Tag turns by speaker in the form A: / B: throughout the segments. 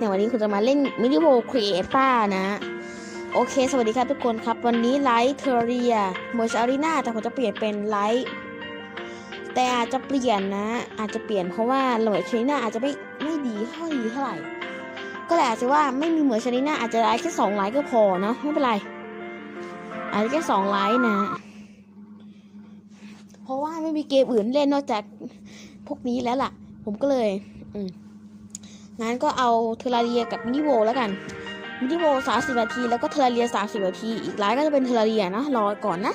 A: เนี่ยวันนี้คุณจะมาเล่นมินิโวครีเอต้านะ โอเค สวัสดีครับทุกคนครับ วันนี้ไลท์เทอรียเมอร์ชอารีนาแต่ผมจะเปลี่ยนเป็นไลท์แต่อาจจะเปลี่ยนนะ อาจจะเปลี่ยนเพราะว่าเหมือนชารีนาอาจจะไม่ไม่ดีเท่าดีเท่าไหร่ ก็เลยอาจจะว่าไม่มีเหมือนชารีนาอาจจะไลท์แค่สองไลท์ก็พอเนะไม่เป็นไร อาจจะแค่สองไลท์นะ เพราะว่าไม่มีเกมอื่นเล่นนอกจากพวกนี้แล้วล่ะ ผมก็เลย อืม งั้นก็เอาเทอร์ราเรียกับมินิโวแล้วกันมินิโวสามสิบนาทีแล้วก็เทอร์ราเรียสามสิบนาที อีกไลน์ก็จะเป็นเทอร์ราเรียนะรอก่อนนะ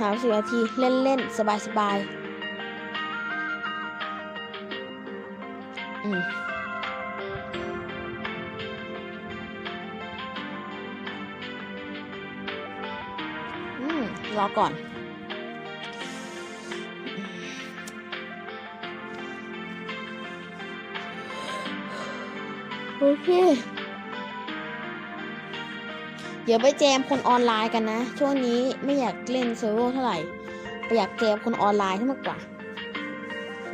A: สามสิบนาทีเล่นเล่นสบายสบายอืมรอก่อน โอเคเดี๋ยวไปแจมคนออนไลน์กันนะ ช่วงนี้ไม่อยากเล่นเซิร์ฟเวอร์เท่าไหร่ไปอยากแจมคนออนไลน์ให้มากกว่า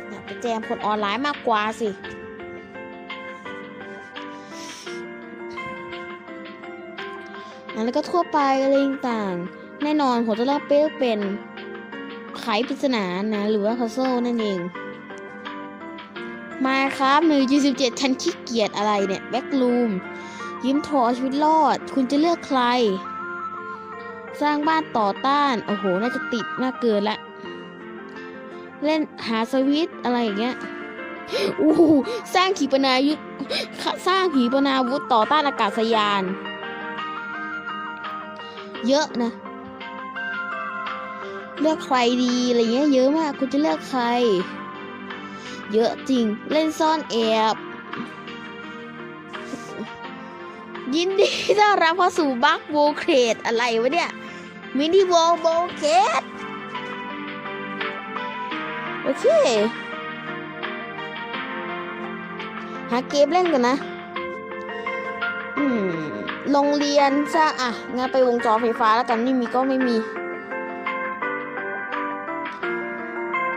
A: อยากไปแจมคนออนไลน์มากกว่าสิอันแล้วก็ทั่วไปอะไรต่างแน่นอนผมจะเลือกเป็นเป็นไขปริศนานะ หรือว่า puzzle นั่นเอง มาครับหนึ่งยี่สิบเจ็ดฉันขี้เกียจอะไรเนี่ยแบ็กลูมยิ้มโทรเอาชีวิตรอด คุณจะเลือกใคร สร้างบ้านต่อต้าน โอ้โห น่าจะติดมากเกินละ เล่นหาสวิตอะไรอย่างเงี้ยอู้หูสร้างขีปนาวุธสร้างขีปนาวุธต่อต้านอากาศยาน เยอะนะ เลือกใครดีอะไรเงี้ยเยอะมาก คุณจะเลือกใคร เยอะจริง เล่นซ่อนแอบยินดีต้อนรับเข้าสู่บักโวเครดอะไรวะเนี่ย มินิโวโบเคสโอเค หาเกมเล่นกันนะอืมโรงเรียนซะอะ งั้นไปวงจรไฟฟ้าแล้วกัน นี่มีก็ไม่มี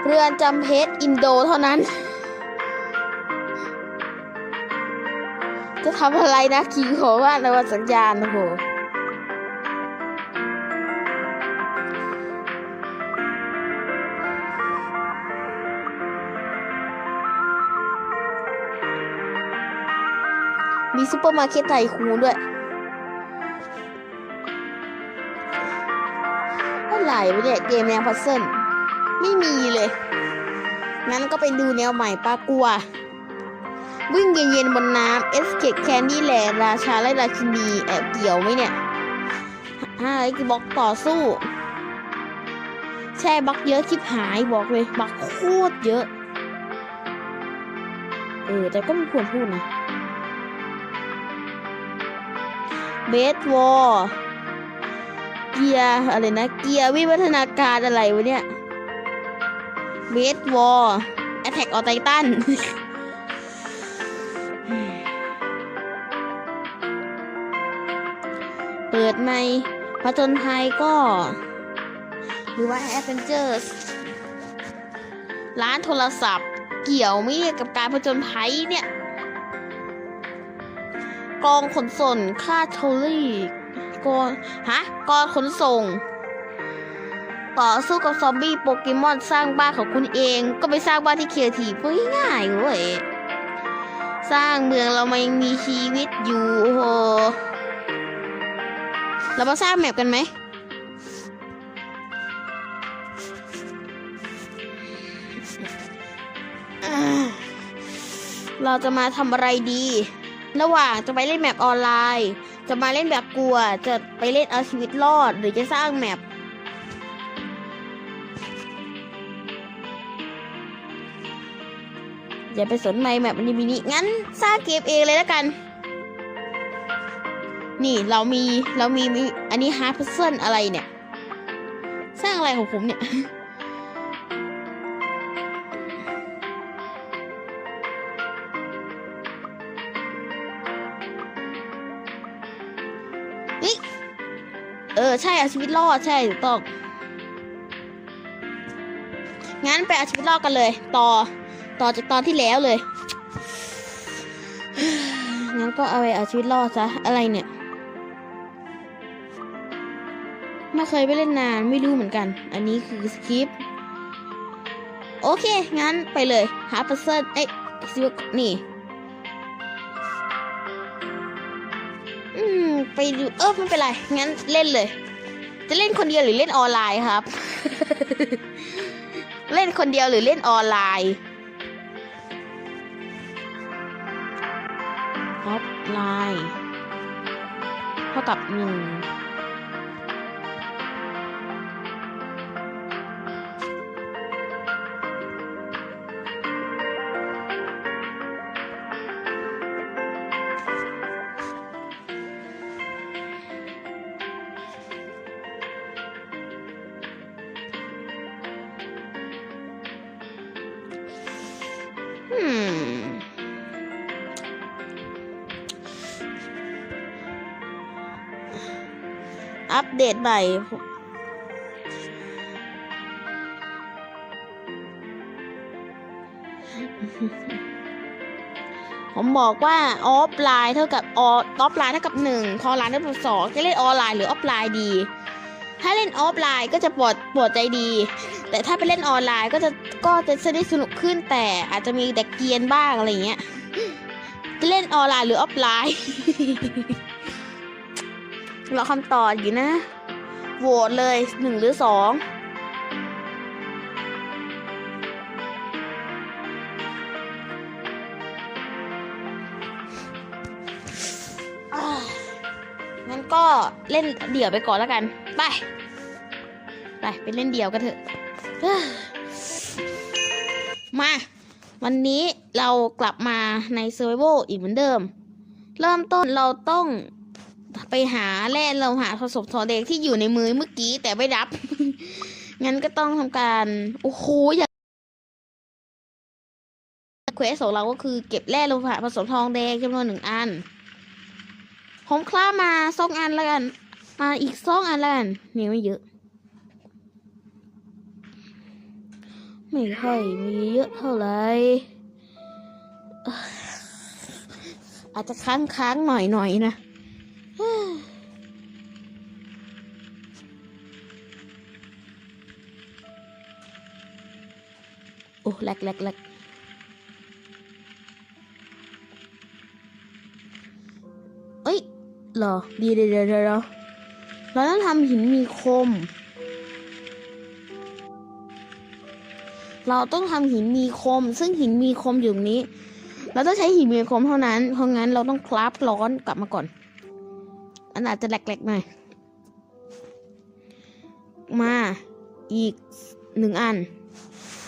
A: เรือนจำเพชรอินโดเท่านั้น จะทำอะไรนะคิงขอว่าในวันสัญญาณโอ้โหมีซูเปอร์มาร์เก็ตไทยคูณด้วย อะไรวะเนี่ยเกมแนวพัซเซิล ไม่มีเลย งั้นก็ไปดูแนวใหม่ปากลัว วิ่งเย็นๆบนน้ำเอสเกตแคนดี้แลนราชาและราชินีแอบเกี่ยวไหมเนี่ยห้าอะไรกูบล็อกต่อสู้ ใช่บล็อกเยอะชิบหายบอกเลยบล็อกโคตรเยอะ เออ แต่ก็ไม่ควรพูดนะเบสวอลเกียร์อะไรนะ เกียร์วิวัฒนาการอะไรวะเนี่ย เบสวอลแอทแทกออไททันเปิดในผจญภัยก็ หรือว่า Adventures ร้านโทรศัพท์ เกี่ยวไมเนี่ยกับการผจญภัยเนี่ย กองขนส่งค่าโทลี่กองฮะกองขนส่ง ต่อสู้กับซอมบี้โปเกมอนสร้างบ้านของคุณเอง ก็ไปสร้างบ้านที่เคียร์ทีเพื่อง่ายเว้ยสร้างเมืองเรามายังมีชีวิตอยู่โอ้โหเรามาสร้างแมปกันไหมเราจะมาทำอะไรดี ระหว่างจะไปเล่นแมปออนไลน์ จะมาเล่นแบบกลัว จะไปเล่นเอาชีวิตรอด หรือจะสร้างแมป อย่าไปสนใจแมปมันมินิงั้นสร้างเกมเองเลยแล้วกัน นี่เรามีเรามีมีอันนี้ฮาร์ดพัซเซิลอะไรเนี่ย สร้างอะไรของผมเนี่ยนี่เออ ใช่อาชีวิตรอดใช่ถูกต้อง งั้นไปอาชีวิตรอดกันเลย ต่อ ต่อจากตอนที่แล้วเลย งั้นก็เอาไปเอาชีวิตรอดซะ อะไรเนี่ย ไม่เคยไปเล่นนานไม่รู้เหมือนกัน อันนี้คือสคริปต์โอเค งั้นไปเลย หาเปอร์เซ็นต์เอ๊ะซิวนี่ อืม ไปดู เออไม่เป็นไร งั้นเล่นเลย จะเล่นคนเดียวหรือเล่นออนไลน์ครับ เล่นคนเดียวหรือเล่นออนไลน์ ลาย เท่ากับ 1 อัปเดตใหม่ ผมบอกว่าออฟไลน์เท่ากับออฟไลน์เท่ากับหนึ่งคอไลน์เท่ากับสองจะเล่นออนไลน์หรือออฟไลน์ดี ถ้าเล่นออฟไลน์ก็จะปวดปวดใจดี แต่ถ้าไปเล่นออนไลน์ก็จะก็จะได้สนุกขึ้นแต่อาจจะมีแต่เกียนบ้างอะไรเงี้ยจะเล่นออนไลน์หรือออฟไลน์ รอคำตอบอยู่นะ โหวตเลยหนึ่งหรือสองงั้นก็เล่นเดี่ยวไปก่อนแล้วกัน ไป ไปไปเล่นเดี่ยวกันเถอะ มา วันนี้เรากลับมาใน Survival อีกเหมือนเดิม เริ่มต้นเราต้อง ไปหาแร่เราหาผสมทองแดงที่อยู่ในมือเมื่อกี้แต่ไม่รับ งั้นก็ต้องทำการโอ้โหอยากเควสของเราก็คือเก็บแร่โลหะผสมทองแดงจำนวนหนึ่งอัน ผมคล้ามาสองอันแล้วกัน มาอีกสองอันแล้วกันนี่ไม่เยอะ ไม่ค่อยมีเยอะเท่าไหร่อาจจะค้างค้างๆหน่อยหน่อยๆนะ โอ้แหลกแหลกแหลกเอ้ยหรอ ดีเดี๋ยวเดี๋ยวเดี๋ยวเราต้องทำหินมีคม เราต้องทำหินมีคม ซึ่งหินมีคมอยู่นี้ เราต้องใช้หินมีคมเท่านั้น เพราะงั้นเราต้องคราฟร้อนกลับมาก่อน อันอาจจะแหลกๆหน่อย มาอีกหนึ่งอัน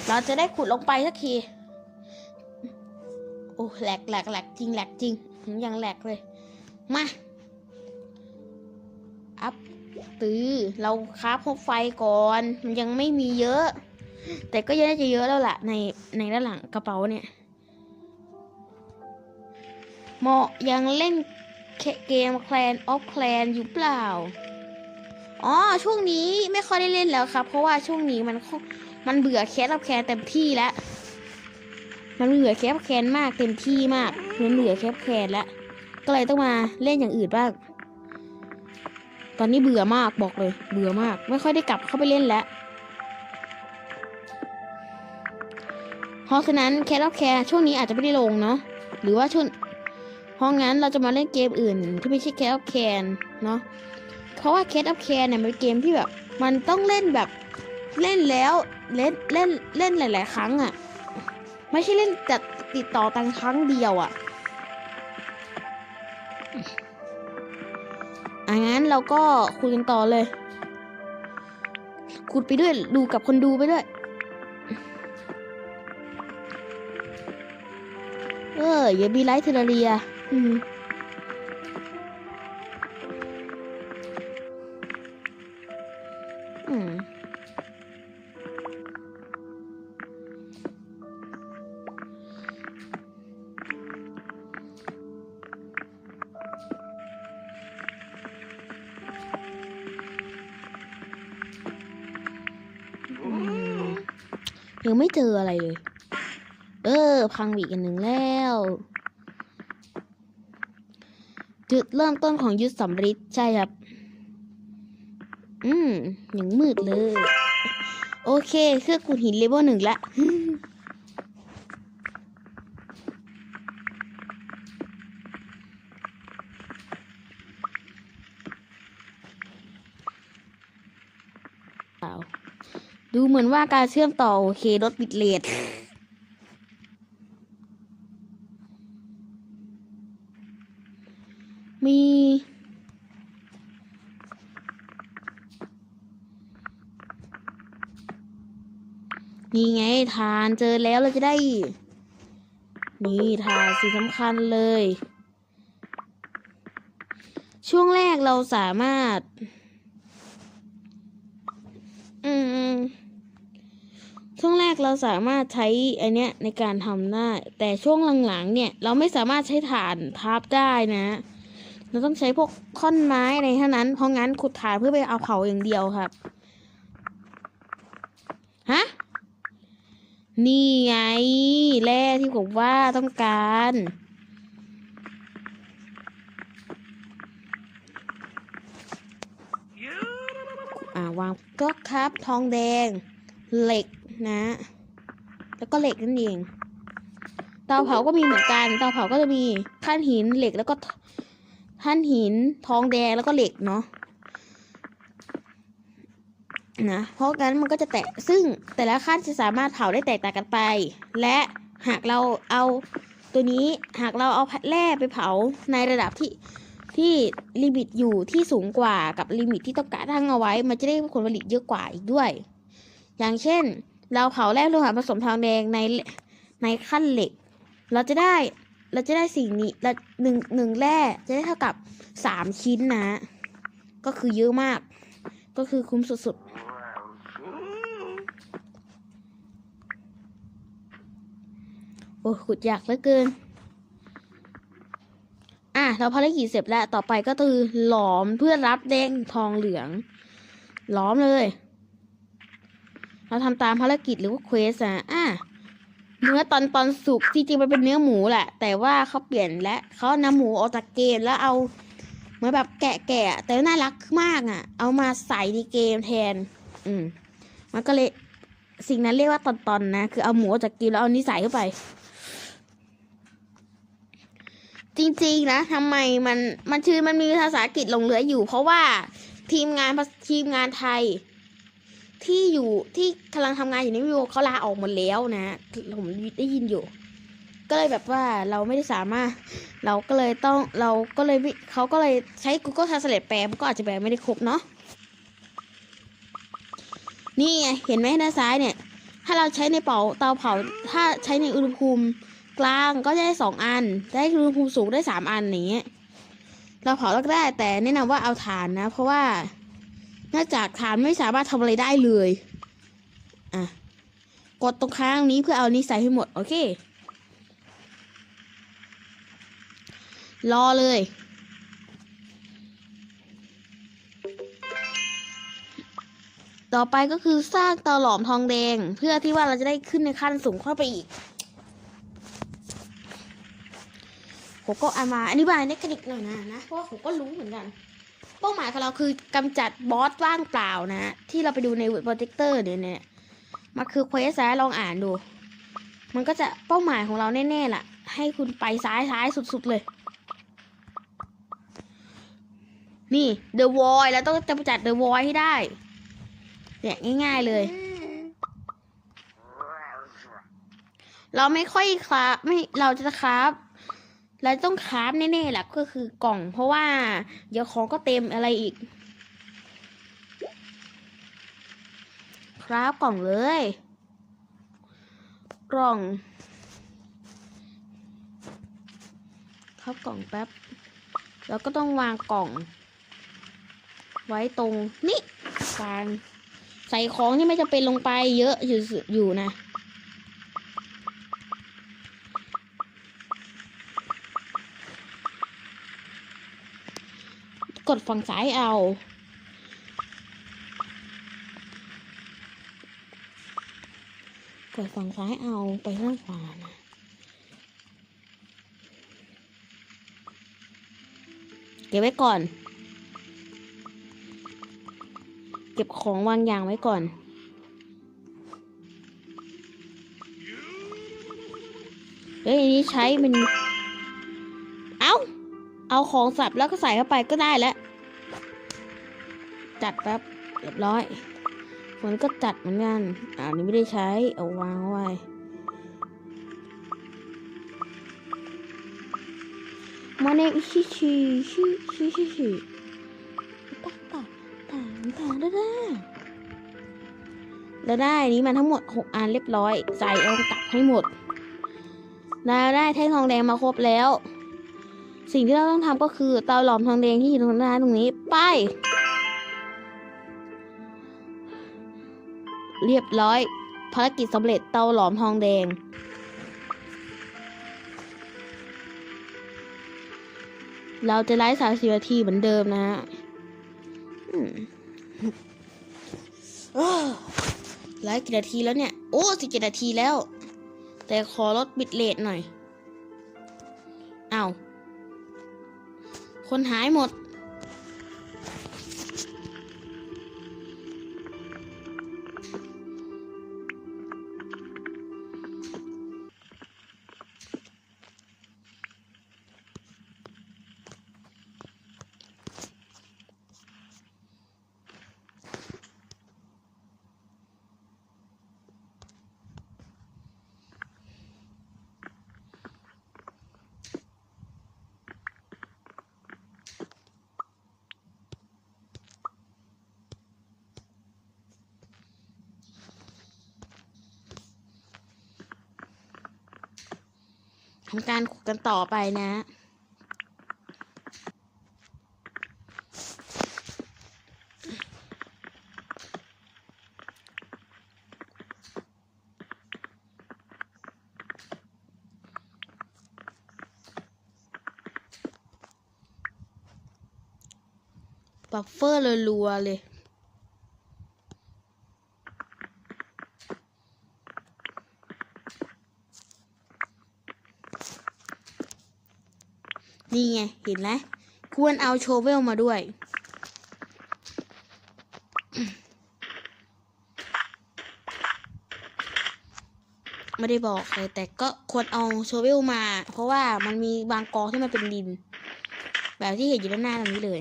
A: เราจะได้ขุดลงไปสักที โอ้แหลกแหลกแหลกจริงแหลกจริงยังแหลกเลย มาอัพตือเราคราฟพบไฟก่อน มันยังไม่มีเยอะ แต่ก็ยังน่าจะเยอะแล้วล่ะ ในในด้านหลังกระเป๋าเนี่ยเหมาะยังเล่น เกมแคลนออฟแคลนอยู่เปล่า อ๋อ ช่วงนี้ไม่ค่อยได้เล่นแล้วครับ เพราะว่าช่วงนี้มันมันเบื่อแคสอัพแคลนเต็มที่แล้ว มันเบื่อแคสอัพแคลนมากเต็มที่มากมันเบื่อแคสอัพแคลนแล้ว ก็เลยต้องมาเล่นอย่างอื่นบ้าง ตอนนี้เบื่อมากบอกเลย เบื่อมาก ไม่ค่อยได้กลับเข้าไปเล่นแล้ว เพราะฉะนั้นแคทออฟแคร์ช่วงนี้อาจจะไม่ได้ลงเนาะ หรือว่าช่วง เพราะงั้นเราจะมาเล่นเกมอื่นที่ไม่ใช่แคทออฟแคร์เนาะเพราะว่าแคทออฟแคร์เนี่ยมันเป็นเกมที่แบบ มันต้องเล่นแบบเล่นแล้วเล่นเล่นเล่นหลาย ๆ ครั้งอะ่ะ ไม่ใช่เล่นแต่ติดต่อกันครั้งเดียวอะ่ะอะงั้นเราก็คุยกันต่อเลยคุยไปด้วยดูกับคนดูไปด้วย เอออย่ามีไลท์เทอร์เรีย อืมอืมยังไม่เจออะไรเลย เออ พังไปอีกันหนึ่งแล้ว จุดเริ่มต้นของยุทธสำริดใช่ครับ อืมอย่างมืดเลย โอเค เครื่องขุดหินเลเวลหนึ่งละดูเหมือนว่าการเชื่อมต่อโอเคลดบิตเรทมี นี่ไงทานเจอแล้วเราจะได้ นี่ทานสิ่งสำคัญเลย ช่วงแรกเราสามารถ อืมช่วงแรกเราสามารถใช้ไอเนี้ยในการทำได้ แต่ช่วงหลังๆเนี่ย เราไม่สามารถใช้ถ่านทับได้นะ เราต้องใช้พวกท่อนไม้อะไรเท่านั้น เพราะงั้นขุดถ่านเพื่อไปเอาเผาอย่างเดียวครับ ฮะ นี่ไง แร่ที่ผมว่าต้องการ อ่าวางก็ครับ ทองแดง เหล็กนะ แล้วก็เหล็กนั่นเอง เตาเผาก็มีเหมือนกัน เตาเผาก็จะมีท่านหินเหล็กแล้วก็ท่านหินทองแดงแล้วก็เหล็กเนาะ นะเพราะงั้นมันก็จะแตกซึ่งแต่ละขั้นจะสามารถเผาได้แตกต่างกันไป และหากเราเอาตัวนี้หากเราเอาแร่ไปเผาในระดับที่ที่ลิมิตอยู่ที่สูงกว่ากับลิมิตที่ต้องการตั้งเอาไว้ มันจะได้ผลผลิตเยอะกว่าอีกด้วย อย่างเช่น เราเผาแร่โลหะผสมทองแดงในในขั้นเหล็ก เราจะได้เราจะได้สิ่งนี้ละหนึ่งหนึ่งแร่จะได้เท่ากับสามชิ้นนะ ก็คือเยอะมาก ก็คือคุ้มสุดๆ โอ้ขุดยากเหลือเกิน อะเราภารกิจเสร็จแล้ว ต่อไปก็คือหลอมเพื่อรับแดงทองเหลือง หลอมเลย เราทำตามภารกิจหรือว่าเควสอะอะเนื้อตอนตอนสุกจริงๆมันเป็นเนื้อหมูแหละ แต่ว่าเขาเปลี่ยนและเขานำหมูออกจากเกมแล้วเอาเหมือนแบบแกะๆแต่น่ารักมากอะ เอามาใส่ในเกมแทน อืม มันก็เลยสิ่งนั้นเรียกว่าตอนๆนะ คือเอาหมูออกจากเกมแล้วเอานี้ใส่เข้าไป จริงๆนะทำไมมันมันชื่อมันมีภาษาอังกฤษหลงเหลืออยู่ เพราะว่าทีมงานทีมงานไทย ที่อยู่ที่กำลังทำงานอยู่ในวิวเขาลาออกหมดแล้วนะผมได้ยินอยู่ ก็เลยแบบว่าเราไม่ได้สามารถ เราก็เลยต้องเราก็เลยม่เขาก็เลยใช้ Google Translate แปลมันก็อาจจะแปลไม่ได้ครบเนาะนี่ไงเห็นไหมด้านซ้ายเนี่ย ถ้าเราใช้ในเป่าเตาเผาถ้าใช้ในอุณหภูมิ กลางก็จะได้สองอัน ได้อุณหภูมิสูงได้สามอันอย่างเงี้ยเราเผาแล้วก็ได้แต่แนะนำว่าเอาถ่านนะ เพราะว่าเนื่องจากฐานไม่สามารถทำอะไรได้เลยอะกดตรงค้างนี้เพื่อเอานี้ใส่ให้หมดโอเค รอเลย ต่อไปก็คือสร้างเตาหลอมทองแดง เพื่อที่ว่าเราจะได้ขึ้นในขั้นสูงเข้าไปอีก ผมก็เอามาอธิบายในคณิกหน่อยนะนะเพราะว่าผมก็รู้เหมือนกัน เป้าหมายของเราคือกำจัดบอสว่างเปล่านะ ที่เราไปดูในเว็บโปรเจคเตอร์เนี่ยเนี่ยมันคือเควสนะลองอ่านดู มันก็จะเป้าหมายของเราแน่ๆล่ะ ให้คุณไปซ้ายซ้ายสุดๆเลย นี่ The Void แล้วต้องกำจัด The Void ให้ได้เนี่ยง่าย ๆเลยเราไม่ค่อยคราฟไม่เราจะคราฟ เราต้องคราฟแน่ๆแหละก็คือกล่อง เพราะว่า เดี๋ยวของก็เต็มอะไรอีก คราฟกล่องเลย กล่องครับกล่องแป๊บ แล้วก็ต้องวางกล่อง ไว้ตรงนี้กลางใส่ของที่ไม่จำเป็นลงไปเยอะอยู่อยู่นะ กดฝั่งซ้ายเอาไปฝั่งซ้ายเอาไปข้างขวานะเก็บไว้ก่อน เก็บของวางอย่างไว้ก่อนเล้วอันนี้ใช้มัน เอาของสับแล้วก็ใส่เข้าไปก็ได้แล้ว จัดแป๊บเรียบร้อยมันก็จัดเหมือนกันอ่าอันนี้ไม่ได้ใช้ เอาวางไว้ มาเนอิชิชิชิชิชิชิตาตาตาตาดาดาแล้วได้นี้มาทั้งหมดหกอันเรียบร้อย ใส่เอากลับให้หมดเราได้แท่งทองแดงมาครบแล้ว สิ่งที่เราต้องทำก็คือเตาหลอมทองแดงที่อยู่ตรงหน้าตรงนี้ไป เรียบร้อยภารกิจสำเร็จเตาหลอมทองแดง เราจะไลฟ์สามสิบนาทีเหมือนเดิมนะฮะไลฟ์กี่นาทีแล้วเนี่ย โอ้สิบเจ็ดนาทีแล้ว แต่ขอลดบิตเรทหน่อย เอาว คนหายหมด ทำการขุดกันต่อไปนะบัฟเฟอร์รัวๆเลย นี่ไง เห็นไหมควรเอาโชเวลมาด้วย ไม่ได้บอกเลยแต่ก็ควรเอาโชเวลมา เพราะว่ามันมีบางกองที่มันเป็นดิน แบบที่เห็นอยู่ด้านหน้าตรงนี้เลย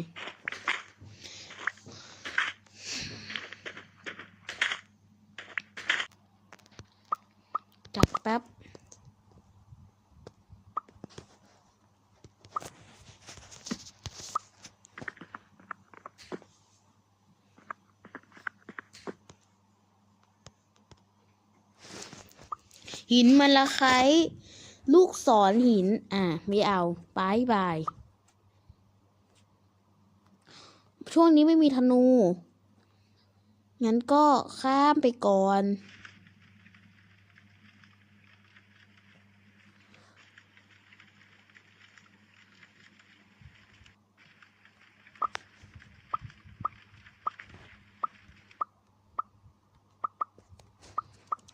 A: จัดแป๊บ หินมันละไคร้ลูกศรหิน อะไม่เอาบายบาย ช่วงนี้ไม่มีธนู งั้นก็ข้ามไปก่อน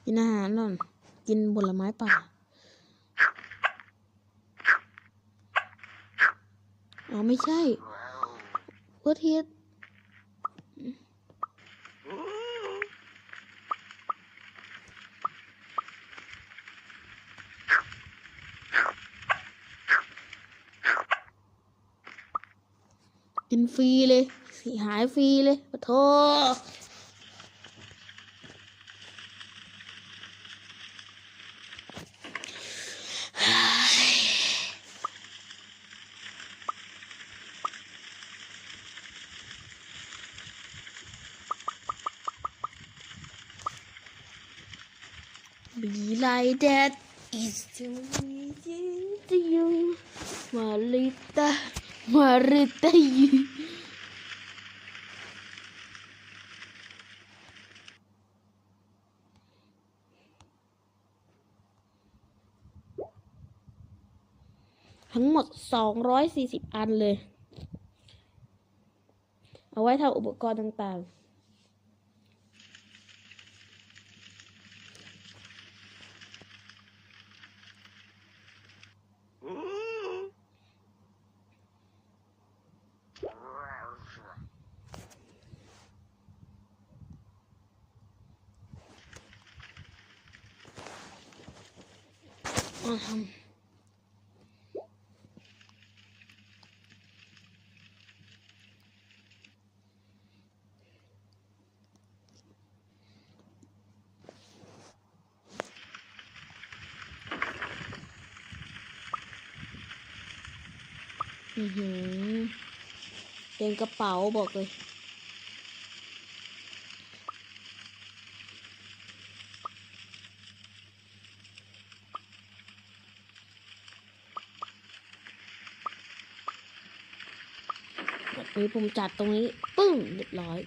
A: กินอาหารหน่อย กินผลไม้ป่า อ๋อ ไม่ใช่เพื่อเทียดกินฟรีเลยสิหายฟรีเลยปะโท like that is to me to you Marita Marita you ทั้งหมด 240 อันเลย เอาไว้ทำอุปกรณ์ต่างๆ มาทำอือหือเต็มกระเป๋าบอกเลย นี้ผมจัดตรงนี้ ปึ้งเรียบร้อย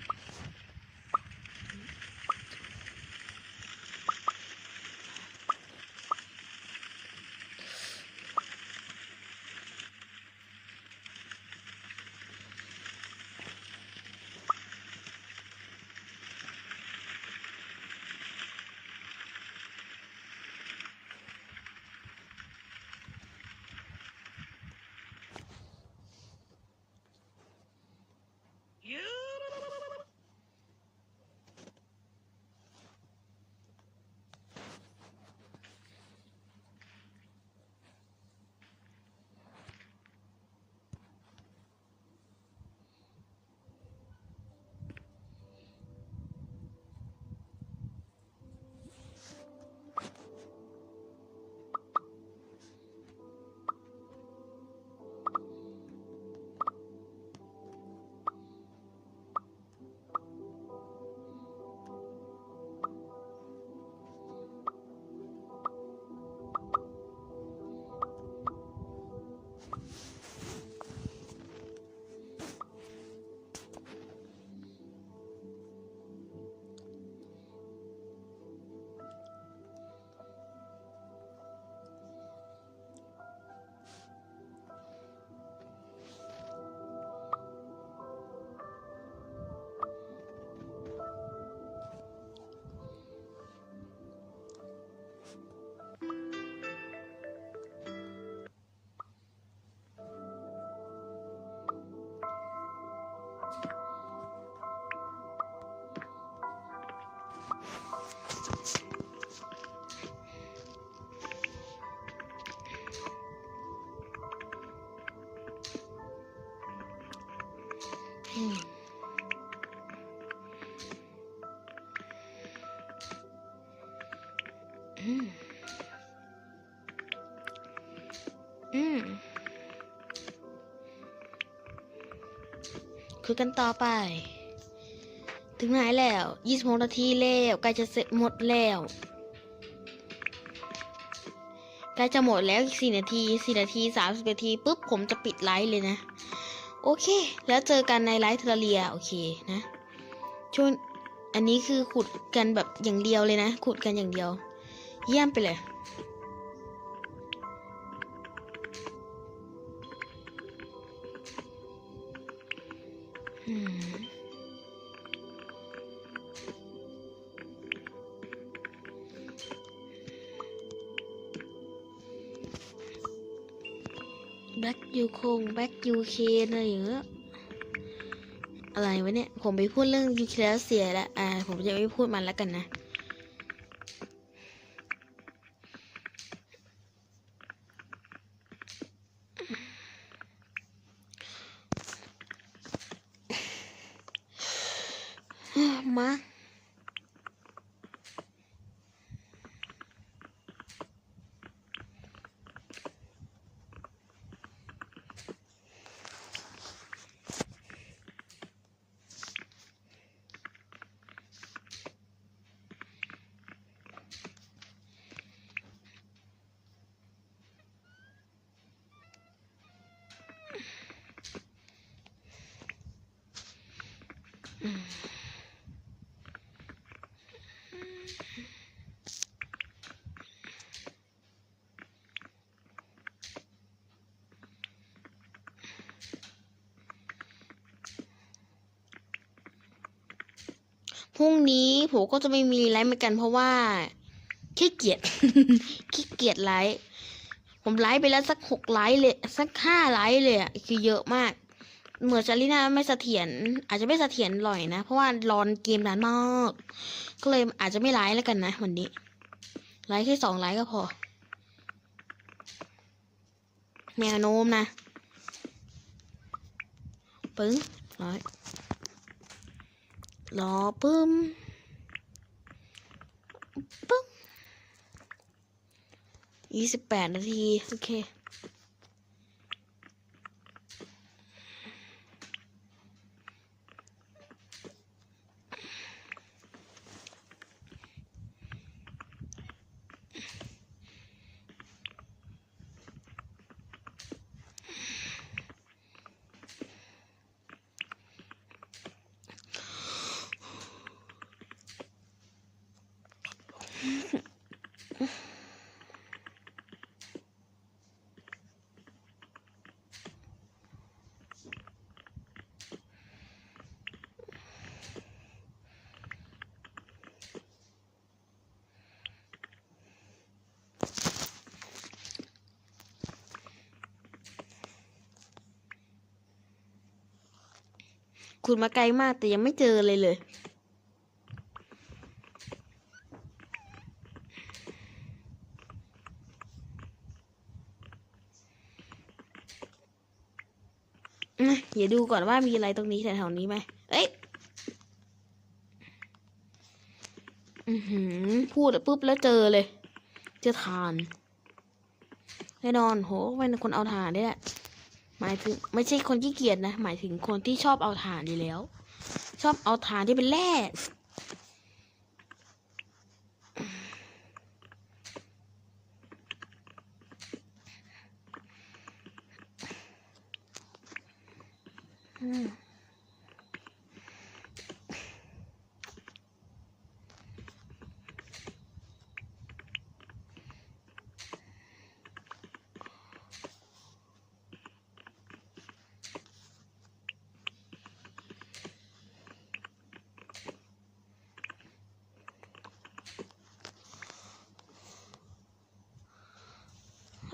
A: กันต่อไป ถึงไหนแล้วยี่สิบหกนาทีแล้วใกล้จะเสร็จหมดแล้วใกล้จะหมดแล้วอีกสี่นาทีสี่นาทีสามสิบนาทีปุ๊บผมจะปิดไลฟ์เลยนะ โอเค แล้วเจอกันในไลฟ์เทอร์เรียโอเคนะช่วงอันนี้คือขุดกันแบบอย่างเดียวเลยนะ ขุดกันอย่างเดียว เยี่ยมไปเลย บ็กยูคงแบ็กยูเคนอะไรอย่างเงี้ยอะไรวะเนี่ย ผมไปพูดเรื่องยูเครนเสียแล้ว อ่า ผมจะไม่พูดมันแล้วกันนะ มา พรุ่งนี้ผมก็จะไม่มีไลฟ์เหมือนกันเพราะว่าขี้เกียจขี้เกียจไลฟ์ผมไลฟ์ไปแล้วสักหกไลฟ์เลย สักห้าไลฟ์เลยอะคือเยอะมาก เหมือนจารีน่าไม่เสถียรอาจจะไม่เสถียรหน่อยนะ เพราะว่ารอนเกมนานมากก็เลยอาจจะไม่ไลฟ์แล้วกันนะวันนี้ไลฟ์แค่สองไลฟ์ก็พอแนวโน้มนะ ปึ้งร้อย รอปึ้มปึ้มยี่สิบแปดนาที โอเค คุณมาไกลมากแต่ยังไม่เจอเลยเลยอะเดี๋ยวดูก่อนว่ามีอะไรตรงนี้แถวๆนี้ไหมเอ้ยพูดปุ๊บแล้วเจอเลย เจอทานแน่นอนโหเป็นคนเอาถ่านนี่แหละ มายถึงไม่ใช่คนขี้เกียจนะ หมายถึงคนที่ชอบเอาถ่านอยู่แล้ว ชอบเอาถ่านที่เป็นแร่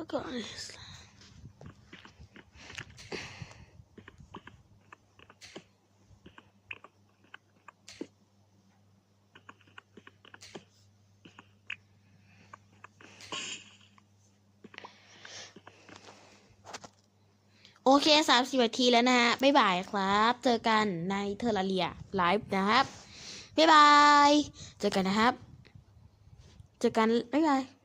A: แล้วก็อะไรโอเคสามสิบนาทีแล้วนะฮะ บ๊ายบายครับ เจอกันในเทอร์เรียไลฟ์นะครับ บ๊ายบาย เจอกันนะครับ เจอกันบ๊ายบาย